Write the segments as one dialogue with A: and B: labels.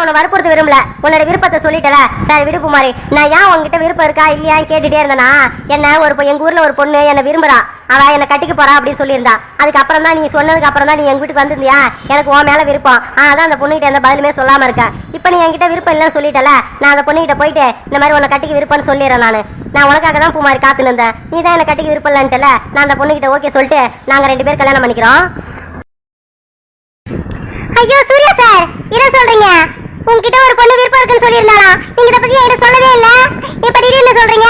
A: மேல அவனை வற்புறுத்த விரும்பல. உன்னோட விருப்பத்தை சொல்லிட்டல. சரி விடு குமாரி. நான் ஏன் உன்கிட்ட விருப்பம் இருக்கா இல்லையா கேட்டுட்டே இருந்தனா? என்ன ஒரு பொ- எங்க ஊர்ல ஒரு பொண்ணு என்ன விரும்புறா. அவ என்ன கட்டிக்க போறா அப்படின்னு சொல்லியிருந்தா. அதுக்கப்புறம் தான் நீ சொன்னதுக்கு அப்புறம் தான் நீ எங்க வீட்டுக்கு வந்திருந்தியா? எனக்கு உன் மேல விருப்பம். அதான் அந்த பொண்ணுகிட்ட எந்த பதிலுமே சொல்லாம இருக்கேன் இப்போ நீ என்கிட்ட விருப்பம் இல்லைன்னு சொல்லிட்டல. நான் அந்த பொண்ணுகிட்ட போயிட்டு இந்த மாதிரி உன்னை கட்டிக்க விருப்பம்னு சொல்லிடுறேன் நான். நான் உனக்காக தான் பூமாரி காத்துன்னு இருந்தேன். நீ தான் என்ன கட்டிக்க விருப்பம் இல்லைன்ட்டல நான் அந்த பொண்ணுகிட்ட ஓகே சொல்லிட்டு நாங்க ரெண்டு பேர் கல்யாணம் பண்ணிக்கிறோம். ஐயோ சூர்யா சார் என்ன சொல்றீங்க? உங்ககிட்ட ஒரு பொண்ணு விருப்பம் இருக்குன்னு சொல்லியிருந்தாலாம் நீங்க இதை பத்தி என்கிட்ட சொல்லவே இல்ல. இப்ப திடீர்னு சொல்றீங்க?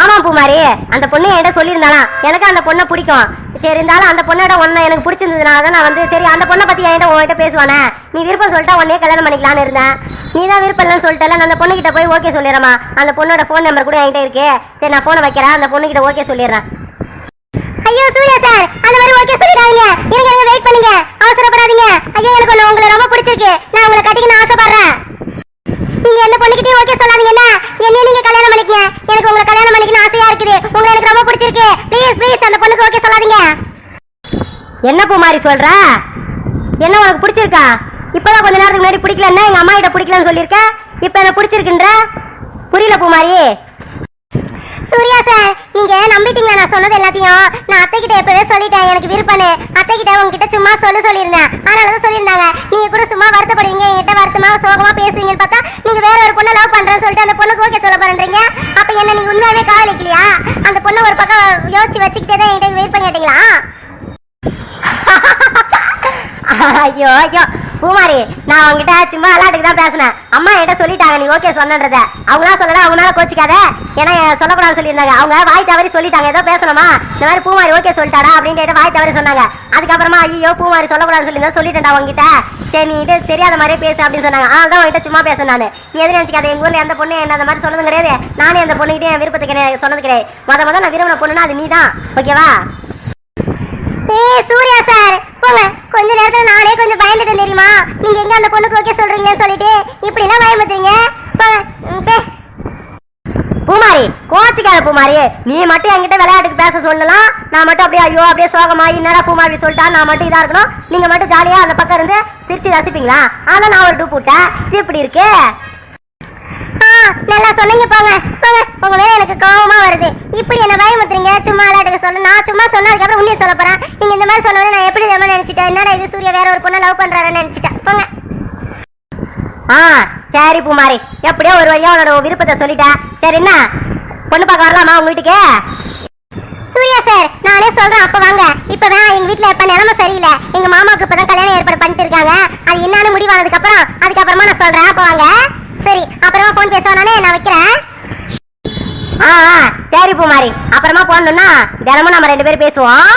A: ஆமா பூமாரி. அந்த பொண்ணு என்கிட்ட சொல்லியிருந்தாலாம் எனக்கு அந்த பொண்ணை பிடிக்கும். சரி இருந்தாலும் அந்த பொண்ணோட ஒன்றை எனக்கு பிடிச்சிருந்ததுனால தான் நான் வந்து சரி அந்த பொண்ணை பத்தி என்கிட்ட உன்கிட்ட பேசுவானே. நீ விருப்பம் சொல்லிட்டா உடனே கல்யாணம் பண்ணிக்கலாம்னு இருந்தேன். நீ தான் விருப்பம் இல்லைன்னு சொல்லிட்டல. நான் அந்த பொண்ணுகிட்ட போய் ஓகே சொல்லிடுறேம்மா. அந்த பொண்ணோட ஃபோன் நம்பர் கூட என்கிட்ட இருக்கு. சரி நான் ஃபோனை வைக்கிறேன். அந்த பொண்ணுகிட்ட ஓகே சொல்லிடுறேன். ஐயோ சூர்யா சார் அந்த மாதிரி ஓகே சொல்லிடாதீங்க. இருங்க இருங்க வெயிட் பண்ணுங்க. அவசரப்படாதீங்க. ஐயோ எனக்கு ஒண்ணு உங்களை ரொம்ப பிடிச்சிருக்கு. நான் உங்களை கட்டிக்கணும் ஆசைப்படுறேன். நீங்க எந்த பொண்ணுகிட்டயும் ஓகே சொல்லாதீங்கல்ல என்னைய நீங்க கல்யாணம் பண்ணிக்கங்க. எனக்கு உங்களை கல்யாணம் பண்ணிக்கணும் ஆசையா இருக்குது. உங்களை எனக்கு ரொம்ப பிடிச்சிருக்கு. ப்ளீஸ் ப்ளீஸ் அந்த பொண்ணுக்கு ஓகே சொல்லாதீங்க. என்ன பூமாரி சொல்ற? என்ன உனக்கு பிடிச்சிருக்கா? இப்பதான் கொஞ்ச நேரத்துக்கு முன்னாடி பிடிக்கலன்னா எங்க அம்மா கிட்ட பிடிக்கலன்னு சொல்லியிருக்க? இப்ப எனக்கு பிடிச்சிருக்குன்ற? புரியல பூமாரி. சூர்யா சார் நீங்க எல்லாத்தையும் நான் அத்தை கிட்ட எப்பவே சொல்லிட்டேன். எனக்கு விருப்பம்னு அத்தை கிட்ட உங்ககிட்ட சும்மா சொல்ல சொல்லியிருந்தேன். அதனால சொல்லியிருந்தாங்க. நீங்க கூட சும்மா வருத்தப்படுவீங்க. என்கிட்ட வருத்தமா சோகமா பேசுவீங்கன்னு பார்த்தா நீங்க வேற ஒரு பொண்ணை லவ் பண்றேன்னு சொல்லிட்டு அந்த பொண்ணுக்கு ஓகே சொல்ல போறீங்க அப்ப என்ன நீங்க உண்மையாவே காதலிக்கலையா? அந்த பொண்ணை ஒரு பக்கம் யோசிச்சு வச்சுக்கிட்டே தான் என்கிட்ட வெயிட் பண்ணி கேட்டீங்களா ஐயோ ஐயோ. பூமாரி நான் அவங்ககிட்ட சும்மா விளாட்டுக்கு தான் பேசினேன். அம்மா என்கிட்ட சொல்லிட்டாங்க நீ ஓகே சொன்னன்றத. அவங்களா சொல்லல அவங்களால கோச்சிக்காத. ஏன்னா சொல்லக்கூடாதுன்னு சொல்லியிருந்தாங்க. அவங்க வாய் தவறி சொல்லிட்டாங்க ஏதோ பேசணுமா? இந்த மாதிரி பூமாரி ஓகே சொல்லிட்டாடா அப்படின்னு கேட்டு வாய் தவறி சொன்னாங்க. அதுக்கப்புறமா ஐயோ பூமாரி சொல்லக்கூடாதுன்னு சொல்லி சொல்லிட்டேன்டா அவங்ககிட்ட சரி நீ இது தெரியாத மாதிரியே பேசு அப்படின்னு சொன்னாங்க. அதனால தான் சும்மா பேசுனேன் நான். நீ எது நினைச்சிக்காத. எங்க ஊர்ல எந்த பொண்ணு என்ன அந்த மாதிரி சொல்லது கிடையாது. நானே அந்த பொண்ணுகிட்டே என் விருப்பத்துக்கு கிடையாது சொன்னது கிடையாது. மொத மொதல் நான் விரும்பின பொண்ணுன்னா அது நீ தான் ஓகேவா ஏ சூர்யா சார் போங்க. கொஞ்ச நேரத்துல நானே கொஞ்சம் பயந்துட்டேன் தெரியுமா? நீங்க எங்க அந்த பொண்ணுக்கு ஓகே சொல்றீங்கன்னு சொல்லிட்டு இப்படி எல்லாம் பயமுத்துறீங்க பூமாரி கோச்சிக்காத பூமாரி. நீ மட்டும் என்கிட்ட விளையாட்டுக்கு பேச சொல்லலாம். நான் மட்டும் அப்படியே ஐயோ அப்படியே சோகமாயி என்னடா பூமாரி சொல்லிட்டா? நான் மட்டும் இதா இருக்கணும். நீங்க மட்டும் ஜாலியா அந்த பக்கம் இருந்து சிரிச்சு ரசிப்பீங்களா? ஆனா நான் ஒரு டூ போட்டேன் இது இப்படி இருக்கு? நல்லா சொன்னீங்க போங்க. போங்க உங்க மேல எனக்கு கோவமா வருது. இப்படி என்ன பயமுத்துறீங்க சும்மா விளையாட்டுக்கு சொல்ல. நான் சும்மா சொன்னதுக்கு அப்புறம் உண்மையை சொல்ல போறேன். நீங்க இந்த மாதிரி சொன்னோட நான் எப்படி இந்த நினைச்சிட்டேன்? என்னடா இது? சூர்யா வேற ஒரு பொண்ணை லவ் பண்றாருன்னு நினைச்சிட்டேன். போங்க. ஆ சரி பூமாரி. எப்படியோ ஒரு வழியா உன்னோட விருப்பத்தை சொல்லிட்டேன். சரி என்ன? பொண்ணு பார்க்க வரலாமா உங்க வீட்டுக்கு? சூர்யா சார் நானே சொல்றேன். அப்ப வாங்க. இப்பதான் எங்க வீட்ல இப்ப நிலைமை சரியில்லை. எங்க மாமாவுக்கு இப்பதான் கல்யாணம் ஏற்பாடு பண்ணிட்டு இருக்காங்க. அது என்னன்னு முடிவானதுக்கு அப்புறம் அதுக்கப்புறமா நான் சொல்றேன். அப்ப வாங்க. சரி அப்புறமா போன் பேசுவானே நான்? வைக்கிறேன். ஆ ஆ, சரி பூமாரி. அப்புறமா போனோம்னா தினமும் நம்ம ரெண்டு பேரும் பேசுவோம்.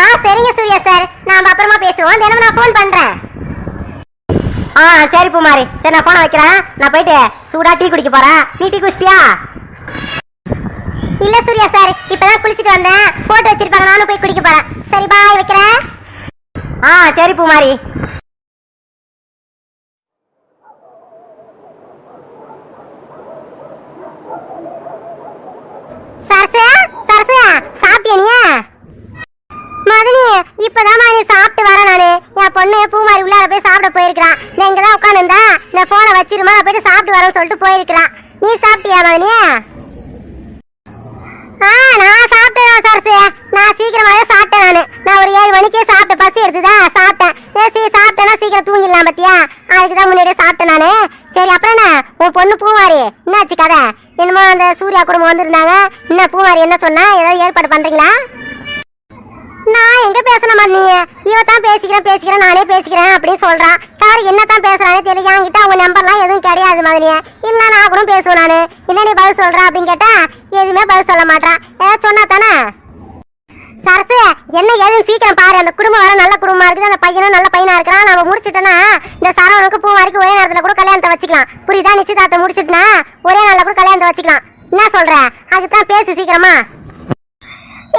A: ஆ சரிங்க சூர்யா சார் நாம அப்புறமா பேசுவோம். தினமும் நான் ஃபோன் பண்றேன். ஆ சரி பூமாரி. சரி நான் போனை வைக்கிறேன். நான் போயிட்டு சூடா டீ குடிக்க போறேன். நீ டீ குடிச்சிட்டியா? இல்ல சூர்யா சார் இப்பதான் குளிச்சிட்டு வந்தேன். போட்டு வச்சிருப்பாங்க நானும் போய் குடிக்க போறேன். சரி பாய் வைக்கிறேன். ஆ சரி பூமாரி. சரசா சரசா சாப்பிட்டியா நீ? மதனி இப்பதான் நீ சாப்பிட்டு வர நானு. என் பொண்ணு பூமாரி உள்ளார போய் சாப்பிட போயிருக்கிறான் நான் இங்க தான் உட்காந்துருந்தா நான் போனை வச்சிருமா நான் போயிட்டு சாப்பிட்டு வரேன்னு சொல்லிட்டு போயிருக்கிறான் நீ சாப்பிட்டியா மதனி? ஆ நான் சாப்பிட்டேன் சரசு நான் சீக்கிரமாவே சாப்பிட்டேன் நானு. நான் ஒரு ஏழு மணிக்கே சாப்பிட்டேன் பசி எடுத்துதா சாப்பிட்டேன். ஏசி சாப்பிட்டேன்னா சீக்கிரம் தூங்கிடலாம் பத்தியா? அதுக்கு தான் முன்னாடியே சாப்பிட்டேன் நானு. சரி அப்புறம் என்ன? உன் பொண்ணு பூமாரி என்னாச்சு கதை? அந்த சூர்யா குடும்பம் வந்திருந்தாங்க. என்ன பூமாரி என்ன சொன்னா? ஏதாவது ஏற்பாடு பண்றீங்களா? நான் எங்க பேசணும் நீ? இவ தான் பேசிக்கிறேன் பேசிக்கிறேன் நானே பேசிக்கிறேன் அப்படின்னு சொல்றான். சார் என்ன தான் பேசுறானே தெரியல. என்கிட்ட அவங்க நம்பர்லாம் எதுவும் கிடையாது மாதிரியே இல்ல நான் கூட பேசுவேன் நானு. என்ன நீ பதில் சொல்றேன் அப்படின்னு கேட்டா எதுவுமே பதில் சொல்ல மாட்டான் ஏதாவது சொன்னா தானே? சரசு என்ன ஏதுன்னு சீக்கிரம் பாரு. அந்த குடும்பம் வர நல்ல குடும்பமா இருக்குது. அந்த பையனும் நல்ல பையனா இருக்கிறான். நம்ம முடிச்சுட்டோன்னா இந்த சரவணுக்கு பூ வரைக்கும் ஒரே நேரத்துல கூட கல்யாணத்தை வச்சுக்கலாம். புரியுதா? நிச்சயதார்த்தம் முடிச்சுட்டுனா ஒரே நாள்ல கூட கல்யாணத்தை வச்சுக்கலாம். என்ன சொல்ற? அதுதான் பேசு சீக்கிரமா.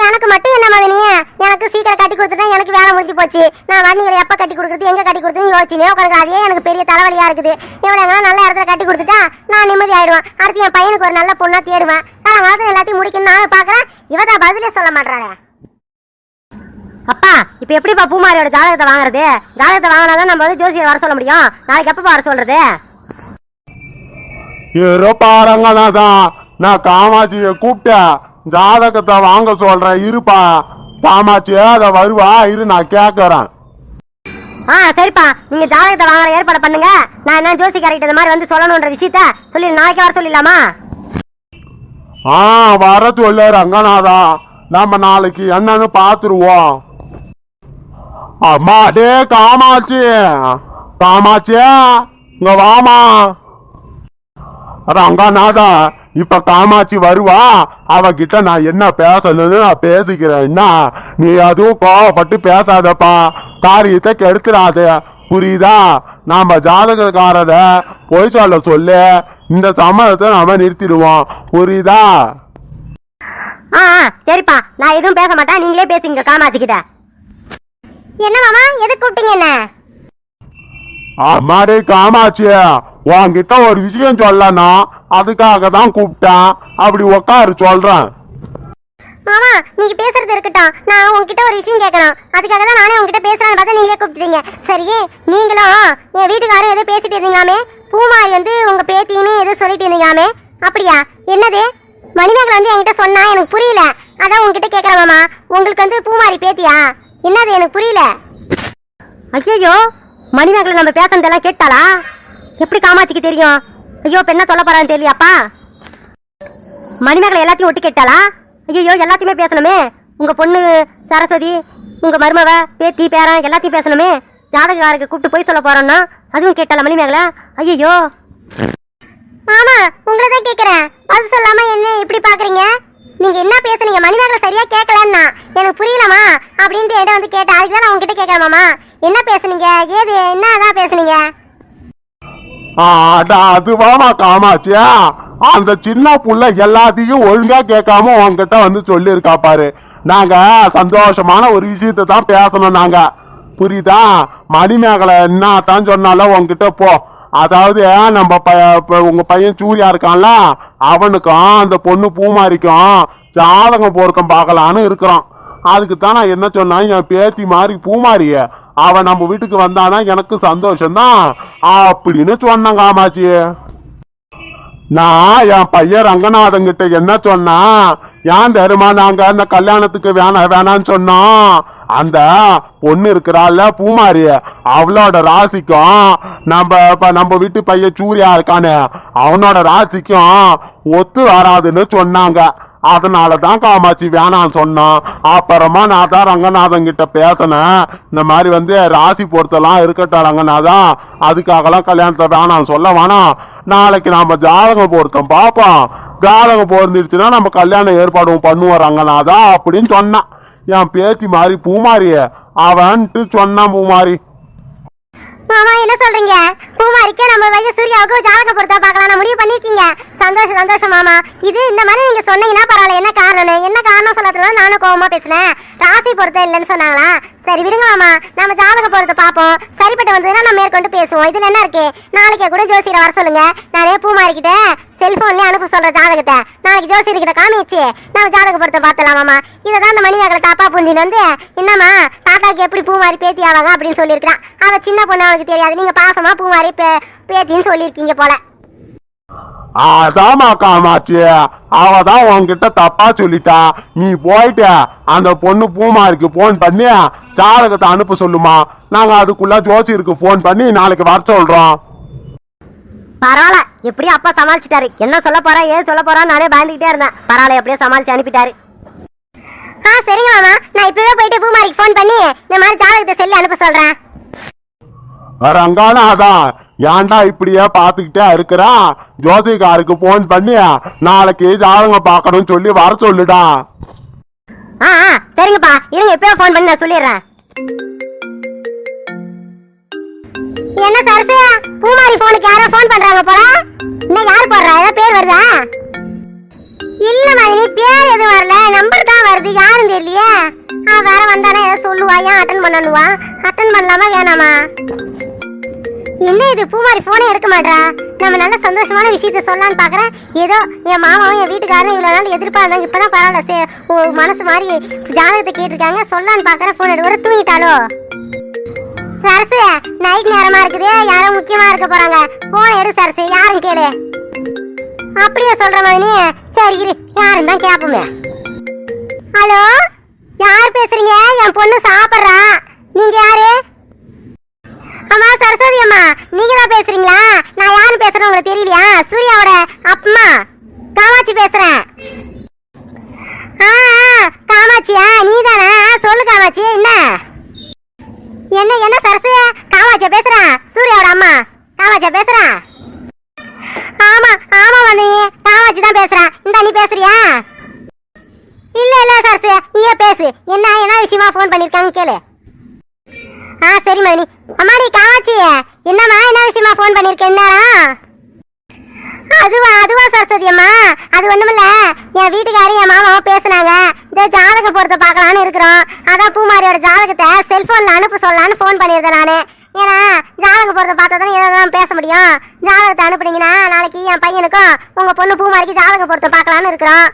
A: எனக்கு மட்டும் என்ன மகனி எனக்கு சீக்கிரம் கட்டி கொடுத்துட்டா எனக்கு வேலை முடிஞ்சு போச்சு. நான் வண்டிகளை எப்போ கட்டி கொடுக்குறது எங்கே கட்டி கொடுத்துன்னு யோசிச்சுனே உட்காந்து அதே எனக்கு பெரிய தலைவலியாக இருக்குது. இவனை எங்கன்னா நல்ல இடத்துல கட்டி கொடுத்துட்டா நான் நிம்மதி ஆயிடுவேன். அடுத்து என் பையனுக்கு ஒரு நல்ல பொண்ணாக தேடுவேன். நான் வளர்த்து எல்லாத்தையும் முடிக்கணும்னு நானும் பார்க்குறேன் இவதான் பதிலே சொல்ல மாட்டாளே அப்பா இப்போ எப்படிப்பா பூமாரியோட ஜாதகத்தை வாங்குறது? ஜாதகத்தை வாங்கினாதான் நம்ம வந்து ஜோசியர் வர சொல்ல முடியும். நாளைக்கு எப்பப்பா வர சொல்றது?
B: இரு பாருங்கண்ணா நான் காமாட்சியை கூப்பிட்டேன். ஜாதகத்தை வாங்க சொல்றேன். இருப்பா. காமாட்சி அதை வருவா. இரு நான் கேட்கறேன்
A: ஆ சரிப்பா. நீங்க ஜாதகத்தை வாங்குற ஏற்பாடு பண்ணுங்க. நான் என்ன ஜோசி கரெக்ட் இந்த மாதிரி வந்து சொல்லணுன்ற விஷயத்த சொல்லி நாளைக்கு வர சொல்லிடலாமா?
B: ஆ வர சொல்லு ரங்கநாதா. நம்ம நாளைக்கு என்னன்னு பாத்துருவோம் அம்மா டே காமாட்சி. காமாட்சி இங்க வாமா. ரங்கநாதா இப்ப காமாட்சி வருவா? அவகிட்ட நான் என்ன பேசணும்னு நான் பேசிக்கிறேன். என்ன? நீ அதுவும் கோவப்பட்டு பேசாதப்பா. காரியத்தை கெடுத்துடாத புரியுதா? நாம ஜாதகக்காரத பொய் சொல்ல சொல்லு. இந்த சம்மதத்தை நாம நிறுத்திடுவோம். புரியுதா?
A: ஆ ஆ, சரிப்பா. நான் எதுவும் பேச மாட்டேன். நீங்களே பேசுங்க காமாட்சி கிட்ட. என்ன மாமா? எதுக்கு கூப்பிட்டீங்க என்ன?
B: அம்மாடி காமாட்சி உன்கிட்ட ஒரு விஷயம் சொல்லணும் அதுக்காக தான் கூப்பிட்டேன். அப்படி உக்காரு சொல்றேன்.
A: மாமா நீங்க பேசுறது இருக்கட்டும். நான் உங்ககிட்ட ஒரு விஷயம் கேட்கணும். அதுக்காக தான் நானே உங்ககிட்ட பேசுறேன்னு பார்த்தா நீங்களே கூப்பிட்டுறீங்க சரியே நீங்களும் என் வீட்டுக்காரரும் ஏதோ பேசிட்டு இருந்தீங்களாமே பூமாரி வந்து உங்க பேத்தின்னு ஏதோ சொல்லிட்டு இருந்தீங்களாமே அப்படியா? என்னது? மணிமேகலை வந்து என்கிட்ட சொன்னா எனக்கு புரியல. அதான் உங்ககிட்ட கேட்கறேன் மாமா. உங்களுக்கு வந்து பூமாரி பேத்தியா? என்னது எனக்கு புரியல? ஐயோ மணிமேகலை நம்ம பேசுனதெல்லாம் கேட்டாளா? எப்படி காமாட்சிக்கு தெரியும்? ஐயோ இப்ப என்ன சொல்ல போறான்னு தெரியலையாப்பா? மணிமேகலை எல்லாத்தையும் ஒட்டு கேட்டாளா? ஐயோ எல்லாத்தையுமே பேசணுமே? உங்க பொண்ணு சரஸ்வதி உங்க மருமவ பேத்தி பேரன் எல்லாத்தையும் பேசணுமே? ஜாதகக்காருக்கு கூப்பிட்டு போய் சொல்ல போறோம்னா அதுவும் கேட்டாளா மணிமேகலை? ஐயோ மாமா உங்களை தான் கேக்குறேன். அது சொல்லாம என்ன இப்படி பாக்குறீங்க? நீங்க என்ன பேசுனீங்க? மணிமேகலை சரியா கேட்கலன்னா எனக்கு புரியலமா? அப்படின்ட்டு என்கிட்ட வந்து கேட்டேன் அதுக்கு தான் நான் உங்ககிட்ட கேட்கறேன் என்ன பேசுனீங்க? ஏது என்னதான் பேசுனீங்க?
B: அதுவாமா காமாச்சியா அந்த சின்ன புள்ள எல்லாத்தையும் ஒழுங்கா கேட்காம உங்ககிட்ட வந்து சொல்லியிருக்கா பாரு. நாங்க சந்தோஷமான ஒரு விஷயத்தை தான் பேசணும் நாங்க. புரியுதா? மணிமேகலை என்ன தான் சொன்னாலும் உன்கிட்ட போ. அதாவது நம்ம உங்க பையன் சூர்யா இருக்கான்ல அவனுக்கும் அந்த பொண்ணு பூமாரிக்கும் ஜாதகம் பொருத்தம் பார்க்கலான்னு இருக்கிறான். அதுக்கு தான் நான் என்ன சொன்னா என் பேத்தி மாதிரி பூமாரிய அவன் நம்ம வீட்டுக்கு வந்தானா எனக்கு சந்தோஷம்தான். அப்படின்னு சொன்னாங்க ஆமாச்சி நான் என் பையன் ரங்கநாதன் கிட்ட என்ன சொன்னா ஏன் தருமா நாங்க அந்த கல்யாணத்துக்கு வேணாம் வேணாம்னு சொன்னோம். அந்த பொண்ணு இருக்கிறாள்ல பூமாரி அவளோட ராசிக்கும் நம்ம இப்ப நம்ம வீட்டு பையன் சூர்யா இருக்கானே அவனோட ராசிக்கும் ஒத்து வராதுன்னு சொன்னாங்க. அதனால தான் காமாட்சி வேணாம்னு சொன்னான் அப்புறமா நான் தான் ரங்கநாதன் கிட்ட பேசினேன். இந்த மாதிரி வந்து ராசி பொறுத்தெல்லாம் இருக்கட்டும் ரங்கநாதா. அதுக்காகலாம் கல்யாணத்தை வேணான்னு சொல்ல வேணாம். நாளைக்கு நாம ஜாதகம் பொருத்தம் பார்ப்போம். ஜாதகம் பொருந்துருச்சுன்னா நம்ம கல்யாணம் ஏற்பாடும் பண்ணுவோம் ரங்கநாதா அப்படின்னு சொன்னான். என் பேத்தி மாதிரி பூமாரிய. அவன்ட்டு சொன்னான் பூமாரி.
A: மாமா என்ன சொல்றீங்க? பூமாரிக்கு நம்ம வயசு சூர்யாவுக்கு ஜாதக பொருத்தா பார்க்கலாம். முடிவு பண்ணிருக்கீங்க சந்தோஷம் சந்தோஷம் மாமா. இது இந்த மாதிரி நீங்க சொன்னீங்கன்னா பரவாயில்ல. என்ன காரணம் என்ன காரணம் சொன்னதுல நானும் கோபமா பேசினேன். ராசி பொருத்தம் இல்லைன்னு சொன்னாங்களா? சரி விடுங்க மாமா. நம்ம ஜாதக பொருத்த பார்ப்போம். சரிப்பட்டு வந்ததுன்னா நம்ம மேற்கொண்டு பேசுவோம். இதுல என்ன இருக்கு? நாளைக்கே கூட ஜோசியரை வர சொல்லுங்க. நானே பூ மாறிக்கிட்ட செல்போன்லயே அனுப்ப சொல்ற ஜாதகத்தை. நாளைக்கு ஜோசியர் கிட்ட காமிச்சு நம்ம ஜாதக பொருத்த பார்த்தலாம் மாமா. இதை தான் அந்த மணிமேகலை தாப்பா புந்தின் வந்து என்னம்மா தாத்தாக்கு எப்படி பூ மாறி பேத்தி ஆவாங்க? அப்படின்னு சொல்லியிருக்கிறான். அவ சின்ன பொண்ணு அவளுக்கு தெரியாது. நீங்க பாசமா பூ மாறி பேத்தின்னு சொல்லியிருக்கீங்க போல.
B: அதாம்மா காமாட்சி அவ தான் உன்கிட்ட தப்பா சொல்லிட்டா. நீ போயிட்ட. அந்த பொண்ணு பூமாரிக்கு போன் பண்ணி ஜாதகத்தை அனுப்ப சொல்லுமா. நாங்க அதுக்குள்ள ஜோசியருக்கு போன் பண்ணி நாளைக்கு வர சொல்றோம்.
A: பரவாயில்ல. எப்படியும் அப்பா சமாளிச்சிட்டாரு. என்ன சொல்ல போறா ஏது சொல்ல போறான்னு நானே பயந்துகிட்டே இருந்தேன். பரவாயில்ல எப்படியோ சமாளிச்சு அனுப்பிட்டாரு. ஆ சரிங்க மாமா. நான் இப்பவே போயிட்டு பூமாரிக்கு ஃபோன் பண்ணி இந்த மாதிரி ஜாதகத்தை செல்லு அனுப்ப சொல்றேன்.
B: ரங்கானாதான் ஏன்டா இப்படியே பாத்துக்கிட்டே இருக்கிறான் ஜோசிகாருக்கு போன் பண்ணி. நாளைக்கு ஜாதகம் பார்க்கணும்னு சொல்லி வர சொல்லுடா.
A: ஆ ஆ சரிங்கப்பா. இருங்க இப்பவே ஃபோன் பண்ணி நான் சொல்லிடுறேன். என்ன சரசு? பூமாரி போனுக்கு யாரோ ஃபோன் பண்றாங்க போல. இன்னும் யார் போடுறா? ஏதோ பேர் வருதா? இல்ல மதினி பேர் எதுவும் வரல. நம்பர் தான் வருது. யாரும் தெரியலையே. ஆ வேற வந்தானே? ஏதோ சொல்லுவா. ஏன் அட்டன் பண்ணணுவா? அட்டன் பண்ணலாமா? வேணாமா? என்ன இது பூமாரி போனே எடுக்க மாட்டா நம்ம நல்ல சந்தோஷமான விஷயத்த சொல்லலாம்னு பாக்குறேன். ஏதோ என் மாமாவும் என் வீட்டுக்காரரும் இவ்வளவு நாள் எதிர்பார்த்தாங்க இப்பதான் பரவாயில்ல சே ஓ, மனசு மாதிரி ஜாதகத்தை கேட்டிருக்காங்க. சொல்லலாம்னு பாக்குறேன் போன் எடுக்கிற தூங்கிட்டாலோ? சரசு நைட் நேரமா இருக்குது. யாரோ முக்கியமா இருக்க போறாங்க. போன் எடு சரசு. யாரும் கேளு. அப்படியே சொல்ற மாதிரி சரி இரு. யாரும் தான் கேப்போமே. ஹலோ? யார் பேசுறீங்க? என் பொண்ணு சாப்பிட்றா. நீங்க யாரு? அம்மா சரஸ்வதி அம்மா நீங்க தான் பேசுறீங்களா? நான் யாருன்னு பேசுறேன் உங்களுக்கு தெரியலையா? சூர்யாவோட அம்மா காமாட்சி பேசுறேன். ஆ காமாட்சியா? நீ தானே சொல்லு காமாட்சி என்ன? என்ன என்ன சரஸ்வதி காமாட்சியா பேசுறேன் சூர்யாவோட அம்மா காமாட்சியா பேசுறேன் ஆமா ஆமா வந்து காமாட்சி தான் பேசுறேன் இந்த நீ பேசுறியா? இல்ல இல்ல சரஸ்வதி நீயே பேசு. என்ன என்ன விஷயமா ஃபோன் பண்ணிருக்காங்க கேளு. ஆ சரி மதினி அம்மாடி காமாட்சி என்னம்மா என்ன விஷயமா ஃபோன் பண்ணிருக்க? என்னடா? அதுவா அதுவா சரஸ்வதி அம்மா. அது ஒண்ணுமில்ல. என் வீட்டுக்காரி என் மாமாவும் பேசுனாங்க. இந்த ஜாதக பொருத்த பார்க்கலான்னு இருக்கிறோம். அதான் பூமாரியோட ஜாதகத்தை செல்போன்ல அனுப்ப சொல்லலான்னு ஃபோன் பண்ணியிருந்தேன் நானு. ஏன்னா ஜாதக பொருத்த பார்த்தா தான் எதாவது பேச முடியும். ஜாதகத்தை அனுப்புனீங்கன்னா நாளைக்கு என் பையனுக்கும் உங்க பொண்ணு பூமாரிக்கு ஜாதக பொருத்த பார்க்கலான்னு இருக்கிறோம்.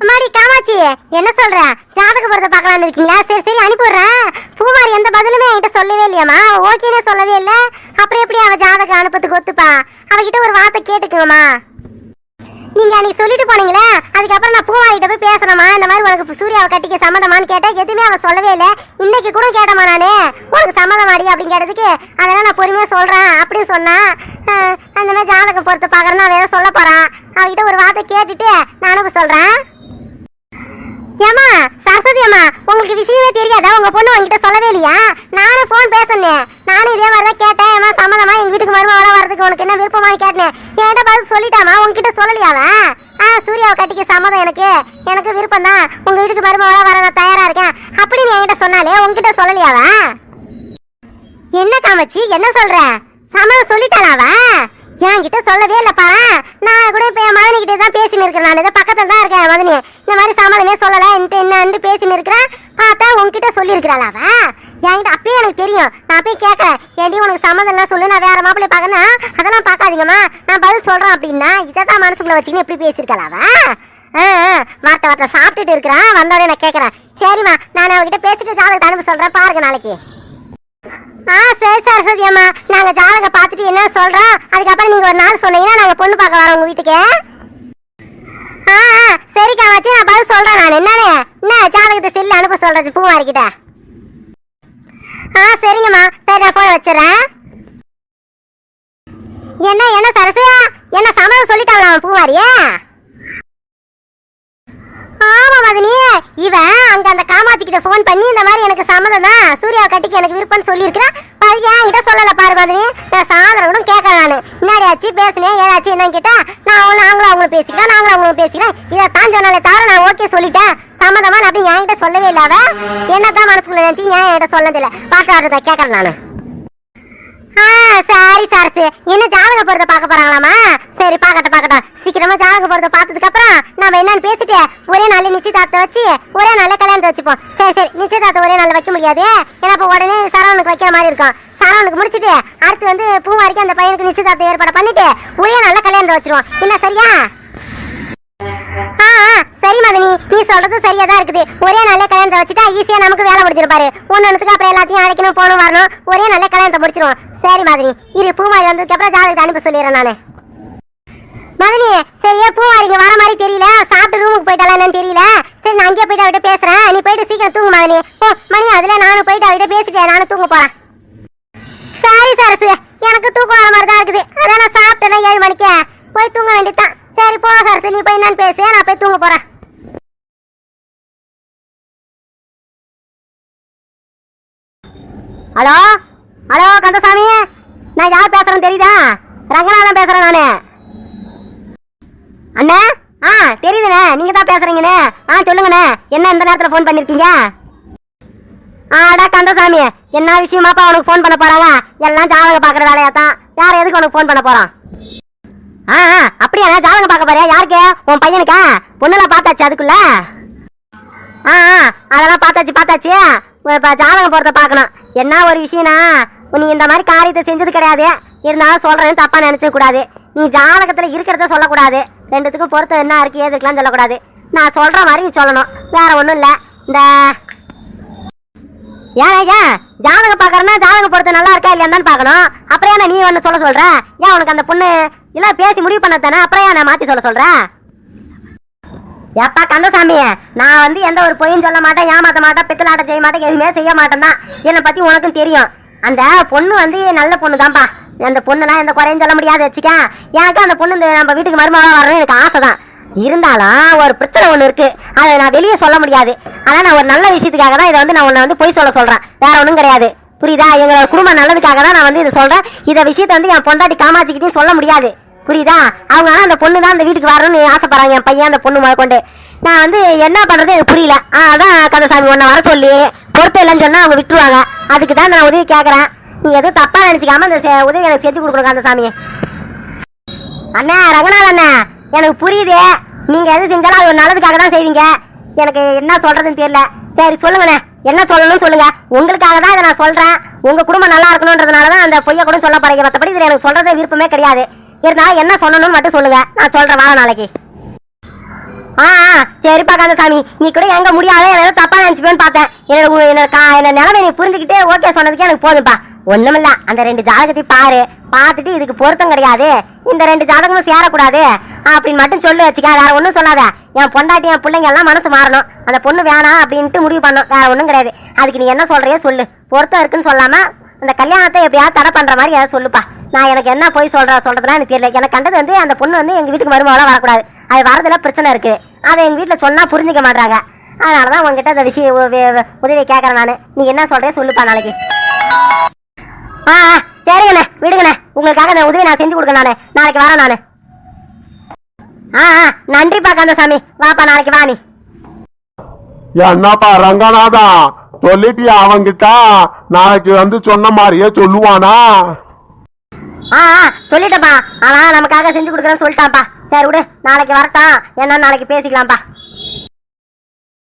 A: அம்மாடி காமாட்சி என்ன சொல்ற? ஜாதக பொருத்த பார்க்கலான்னு இருக்கீங்களா? சரி சரி அனுப்பிடுறேன் பூமாரி எந்த பதிலுமே என்கிட்ட சொல்லவே இல்லையாம்மா. ஓகேனே சொல்லவே இல்லை. அப்புறம் எப்படி அவ ஜாதகம் அனுப்பத்துக்கு ஒத்துப்பா? அவகிட்ட ஒரு வார்த்தை கேட்டுக்குங்கம்மா. நீங்க அன்னைக்கு சொல்லிட்டு போனீங்களே அதுக்கப்புறம் நான் பூமாரிட்ட போய் பேசுறேம்மா. இந்த மாதிரி உனக்கு சூர்யாவை கட்டிக்க சம்மதமான்னு கேட்டேன் எதுவுமே அவன் சொல்லவே இல்லை. இன்னைக்கு கூட கேட்டமா நானு. உனக்கு சம்மதமாடி அப்படின்னு கேட்டதுக்கு அதெல்லாம் நான் பொறுமையா சொல்றேன் அப்படின்னு சொன்னா அந்த மாதிரி ஜாதகம் பொறுத்து பாக்குறேன்னு அவன் ஏதோ சொல்ல போறான் அவகிட்ட ஒரு வார்த்தை கேட்டுட்டு நான் அனுப்ப சொல்றேன். ஏமா சரஸ்வதி அம்மா உங்களுக்கு விஷயமே தெரியாதா? உங்க பொண்ணு உங்ககிட்ட சொல்லவே இல்லையா? நானும் ஃபோன் பேசினேன். நானும் இதே மாதிரி தான் கேட்டேன். ஏமா சம்மதமா எங்க வீட்டுக்கு மருமகளா வரதுக்கு உனக்கு என்ன விருப்பமா கேட்டேன் என்கிட்ட பார்த்து சொல்லிட்டாமா உங்ககிட்ட சொல்லலையாவ ஆ சூர்யாவை கட்டிக்க சம்மதம் எனக்கு. எனக்கு விருப்பம் தான் உங்க வீட்டுக்கு மருமகளா வர நான் தயாரா இருக்கேன். அப்படின்னு என்கிட்ட சொன்னாலே உங்ககிட்ட சொல்லலையாவ என்ன காமச்சி என்ன சொல்ற? சம்மதம் சொல்லிட்டாளாவா என்கிட்ட சொல்லவே இல்லப்பா. நான் கூட இப்ப என் மதனி தான் பேசின்னு இருக்கிறேன் நான் இதை பக்கத்துல தான் இருக்கேன் மதனி. இந்த மாதிரி சம்மதமே சொல்லல என்கிட்ட என்னன்னு பேசின்னு இருக்கிறேன் பார்த்தா உன்கிட்ட சொல்லியிருக்கிறாள் அவ? என்கிட்ட அப்பயே எனக்கு தெரியும். நான் அப்பயே கேட்கறேன் ஏன்டி உனக்கு சம்மதம் எல்லாம் சொல்லு நான் வேற மாப்பிள்ளை பார்க்கணும் அதெல்லாம் பார்க்காதீங்கம்மா. நான் பதில் சொல்றேன் அப்படின்னா இதை தான் மனசுக்குள்ள வச்சுக்கின்னு எப்படி பேசியிருக்காள் அவ? ஆ, ஆ, வார்த்தை வார்த்தை சாப்பிட்டுட்டு இருக்கிறேன். வந்தோடனே நான் கேட்கறேன் சரிம்மா நான் அவகிட்ட பேசிட்டு ஜாதகத்தை அனுப்ப சொல்றேன். பாருங்க நாளைக்கு. ஆ சரி சரஸ்வதி அம்மா. நாங்க ஜாதக பார்த்துட்டு என்ன சொல்றோம்? அதுக்கப்புறம் நீங்க ஒரு நாள் சொன்னீங்கன்னா நாங்க பொண்ணு பார்க்க வரோம் உங்க வீட்டுக்கு. ஆ ஆ, சரிக்கா வச்சு நான் பதில் சொல்றேன் நான். என்னன்னு? என்ன ஜாதகத்தை செல்லு அனுப்ப சொல்றது பூமாரிக்கிட்ட? ஆ சரிங்கம்மா. சரி நான் போன் வச்சிடறேன். என்ன என்ன சரசு என்ன சமையல் சொல்லிட்டாங்களா அவன் பூமாரியே ஆமா மதனி இவன் அங்க அந்த ஃபோன் பண்ணி இந்த மாதிரி எனக்கு சம்மதம் தான். சூர்யா கட்டிக்கு எனக்கு விருப்பம்னு சொல்லியிருக்கிறான் பையன் என்கிட்ட சொல்லல பாரு மாதிரி நான் சாயந்தரம் கூட கேட்கறேன் நானு. முன்னாடி ஆச்சு பேசினேன் ஏதாச்சும் என்னன்னு கேட்டா நான் அவங்க நாங்களும் அவங்களும் பேசிக்கிறேன் நாங்களும் அவங்களும் பேசிக்கிறேன் இதை தான் சொன்னாலே தவிர நான் ஓகே சொல்லிட்டேன். சம்மதமா நான் அப்படி என்கிட்ட சொல்லவே இல்லாத அவ. என்னதான் மனசுக்குள்ள நினைச்சு ஏன் என்கிட்ட சொன்னதில்லை? பாட்டு ஆடுறதா கேட்கறேன் நான். சரி சரசு என்ன ஜாதக பொருத்த பார்க்க போறாங்களாமா சரி பார்க்கட்டும் பார்க்கட்டும். சீக்கிரமா ஜாதக பொருத்த பார்த்ததுக்கு அப்புறம் நம்ம என்னன்னு பேசிட்டு ஒரே நாள் நிச்சயதார்த்தம் வச்சு ஒரே நாள் கல்யாணத்தை வச்சுப்போம். சரி சரி. நிச்சயதார்த்தம் ஒரே நாள் வைக்க முடியாது. ஏன்னா இப்போ உடனே சரவணுக்கு வைக்கிற மாதிரி இருக்கும். சரவணுக்கு முடிச்சிட்டு அடுத்து வந்து பூவாரிக்கு அந்த பையனுக்கு நிச்சயதார்த்தம் ஏற்பாடு பண்ணிட்டு ஒரே நாள்ல கல்யாணத்தை வச்சிருவோம். என்ன சரியா? ஆ ஆ, சரி மதனி. நீ சொல்றது சரியா தான் இருக்குது. ஒரே நாளே கல்யாணத்தை வச்சுட்டா ஈஸியா நமக்கு வேலை முடிச்சிருப்பாரு ஒன்னு ஒன்றுத்துக்கு அப்புறம் எல்லாத்தையும் அழைக்கணும் போகணும் வரணும். ஒரே நாளே கல்யாணத்தை முடிச்சிருவோம். சரி மதனி இரு பூமாரி வந்ததுக்கு அப்புறம் ஜாதகத்தை அனுப்ப சொல்லிடுறேன் நானு. மதனி சரியா பூமாரி இங்க வர மாதிரி தெரியல. சாப்பிட்டு ரூமுக்கு போயிட்டாலா என்னன்னு தெரியல. சரி நான் அங்கேயே போயிட்டு அவகிட்ட பேசுறேன். நீ போயிட்டு சீக்கிரம் தூங்கு மதனி ஓ மணி அதுல நானும் போயிட்டு அவகிட்ட பேசிட்டேன். நானும் தூங்க போறேன். சரி சரசு எனக்கு தூக்கம் வர மாதிரி தான் இருக்குது. அதான் நான் ஏழு மணிக்கு. போய் தூங்க வேண்டியதான் சரி போ சரசு நீ போய் என்னன்னு பேசு. நான் போய் தூங்க போறேன்.
C: ஹலோ? ஹலோ கந்தசாமி. நான் யார் பேசுறேன்னு தெரியுதா? ரங்கநாதன் பேசுறேன் நானு. அண்ணா? ஆ தெரியுதுண்ணே. நீங்க தான் பேசுறீங்கண்ணே. ஆ சொல்லுங்கண்ணே. என்ன இந்த நேரத்தில் ஃபோன் பண்ணிருக்கீங்க? ஆடா கந்தசாமி. என்ன விஷயமாப்பா உனக்கு ஃபோன் பண்ண போறாங்க எல்லாம் ஜாதகம் பார்க்குற வேலையா தான் யார் எதுக்கு உனக்கு ஃபோன் பண்ண போறான்? ஆ ஆ, ஜாதகம் பார்க்க போறியா? யாருக்கு? உன் பையனுக்கா? பொண்ணெல்லாம் பார்த்தாச்சு அதுக்குள்ள? ஆ ஆ, அதெல்லாம் பார்த்தாச்சு பார்த்தாச்சு. இப்போ ஜாதகம் போகிறத பார்க்கணும். என்ன ஒரு விஷயம்னா நீ இந்த மாதிரி காரியத்தை செஞ்சது கிடையாது. இருந்தாலும் சொல்கிறேன்னு தப்பாக நினைச்ச கூடாது. நீ ஜாதகத்தில் இருக்கிறத சொல்லக்கூடாது. ரெண்டுத்துக்கும் பொருத்தம் என்ன இருக்கு ஏது இருக்கலாம் சொல்லக்கூடாது. நான் சொல்கிற மாதிரி நீ சொல்லணும். வேற ஒன்றும் இல்லை. இந்த ஏன் ஏன் ஜாதகம் பார்க்கறனா ஜாதகம் பொறுத்து நல்லா இருக்கா இல்லையான்னு பார்க்கணும். அப்புறம் ஏன் நீ ஒன்று சொல்ல சொல்கிற ஏன் உனக்கு அந்த பொண்ணு இல்லை பேசி முடிவு பண்ண தானே? அப்புறம் ஏன் நான் மாற்றி சொல்ல சொல்கிறேன் எப்பா கந்தசாமி நான் வந்து எந்த ஒரு பொய்யும் சொல்ல மாட்டேன் ஏமாற்ற மாட்டேன் பித்தலாட்டம் செய்ய மாட்டேன் எதுவுமே செய்ய மாட்டேன் தான். என்னை பற்றி உனக்கும் தெரியும். அந்த பொண்ணு வந்து நல்ல பொண்ணு தான்ப்பா அந்த பொண்ணுலாம் எந்த குறையும் சொல்ல முடியாது வச்சுக்க. எனக்கு அந்த பொண்ணு இந்த நம்ம வீட்டுக்கு மருமகளாக வரணும்னு எனக்கு ஆசை தான் இருந்தாலும் ஒரு பிரச்சனை ஒன்று இருக்கு. அதை நான் வெளியே சொல்ல முடியாது. ஆனால் நான் ஒரு நல்ல விஷயத்துக்காக தான் இதை வந்து நான் உன்னை வந்து பொய் சொல்ல சொல்கிறேன் வேற ஒன்றும் கிடையாது. புரியுதா? எங்களோட குடும்பம் நல்லதுக்காக தான் நான் வந்து இதை சொல்கிறேன் இதை விஷயத்தை வந்து என் பொண்டாட்டி காமாச்சிக்கிட்டையும் சொல்ல முடியாது. புரியுதா? அவங்க அந்த பொண்ணு தான் அந்த வீட்டுக்கு வரணும்னு ஆசைப்படுறாங்க. என் பையன் அந்த பொண்ணு முதற்கொண்டு. நான் வந்து என்ன பண்ணுறது எனக்கு புரியல. ஆ, அதான் கந்தசாமி உன்னை வர சொல்லி. பொறுத்த இல்லைன்னு சொன்னால் அவங்க விட்டுருவாங்க. அதுக்கு தான் நான் உதவி கேட்குறேன் நீ எதுவும் தப்பாக நினச்சிக்காம இந்த செ- உதவி எனக்கு செஞ்சு கொடுக்குற கந்தசாமி. அண்ணா ரங்கநாத அண்ணா எனக்கு புரியுது. நீங்கள் எது செஞ்சாலும் அது ஒரு நல்லதுக்காக தான் செய்வீங்க. எனக்கு என்ன சொல்கிறதுன்னு தெரியல. சரி சொல்லுங்கண்ணே. என்ன சொல்லணும்னு சொல்லுங்க. உங்களுக்காக தான் இதை நான் சொல்கிறேன் உங்கள் குடும்பம் நல்லா இருக்கணுன்றதுனால தான் அந்த பொய்யை கூட சொல்ல போறீங்க மற்றபடி இதில் எனக்கு சொல்கிறது விருப்பமே கிடையாது. இருந்தாலும் என்ன சொல்லணும்னு மட்டும் சொல்லுங்கள் நான் சொல்கிறேன் வார நாளைக்கு. ஆ ஆ, சரிப்பா கந்தசாமி நீ கூட எங்க முடியாத ஏதோ தப்பா நினைச்சுப்பேன்னு பார்த்தேன். என்னோட கா என்ன நிலைமை நீ புரிஞ்சுக்கிட்டே ஓகே சொன்னதுக்கே எனக்கு போதும்ப்பா ஒண்ணுமில்ல அந்த ரெண்டு ஜாதகத்தையும் பாரு. பார்த்துட்டு இதுக்கு பொருத்தம் கிடையாது. இந்த ரெண்டு ஜாதகமும் சேரக்கூடாது. அப்படின்னு மட்டும் சொல்லு வச்சுக்க வேற ஒன்றும் சொல்லாத. என் பொண்டாட்டி என் பிள்ளைங்க எல்லாம் மனசு மாறணும். அந்த பொண்ணு வேணாம் அப்படின்ட்டு முடிவு பண்ணோம் வேற ஒன்றும் கிடையாது. அதுக்கு நீ என்ன சொல்றியோ சொல்லு. பொருத்தம் இருக்குன்னு சொல்லாம அந்த கல்யாணத்தை எப்படியாவது தடை பண்ற மாதிரி ஏதாவது சொல்லுப்பா. நான் எனக்கு என்ன போய் சொல்ற சொல்றதுலாம் எனக்கு தெரியல. எனக்கு கண்டது வந்து அந்த பொண்ணு வந்து எங்க வீட்டுக்கு மருமகளா வரக்கூடாது. அது வரதுல பிரச்சனை இருக்கு. அதை எங்க வீட்டில் சொன்னா புரிஞ்சுக்க மாட்டாங்க அதனாலதான் உங்ககிட்ட அந்த விஷயம் உ- உதவி கேட்குறேன் நான். நீ என்ன சொல்கிறே சொல்லுப்பா நாளைக்கு. ஆ ஆ, சரிங்கண்ணே விடுங்கண்ணே. உங்களுக்காக நான் உதவி நான் செஞ்சு கொடுக்க நான். நாளைக்கு வரேன் நான். ஆ ஆ நன்றிப்பா கந்தசாமி. வாப்பா நாளைக்கு வா நீ.
B: என்னப்பா ரங்கநாதா சொல்லிட்டியா அவங்கிட்ட நாளைக்கு வந்து சொன்ன மாதிரியே சொல்லுவானா?
C: ஆ சொல்லிட்டப்பா அவன் நமக்காக செஞ்சு கொடுக்குறேன்னு சொல்லிட்டான்ப்பா. சரி விடு. நாளைக்கு வரட்டான் என்ன நாளைக்கு பேசிக்கலாம்ப்பா.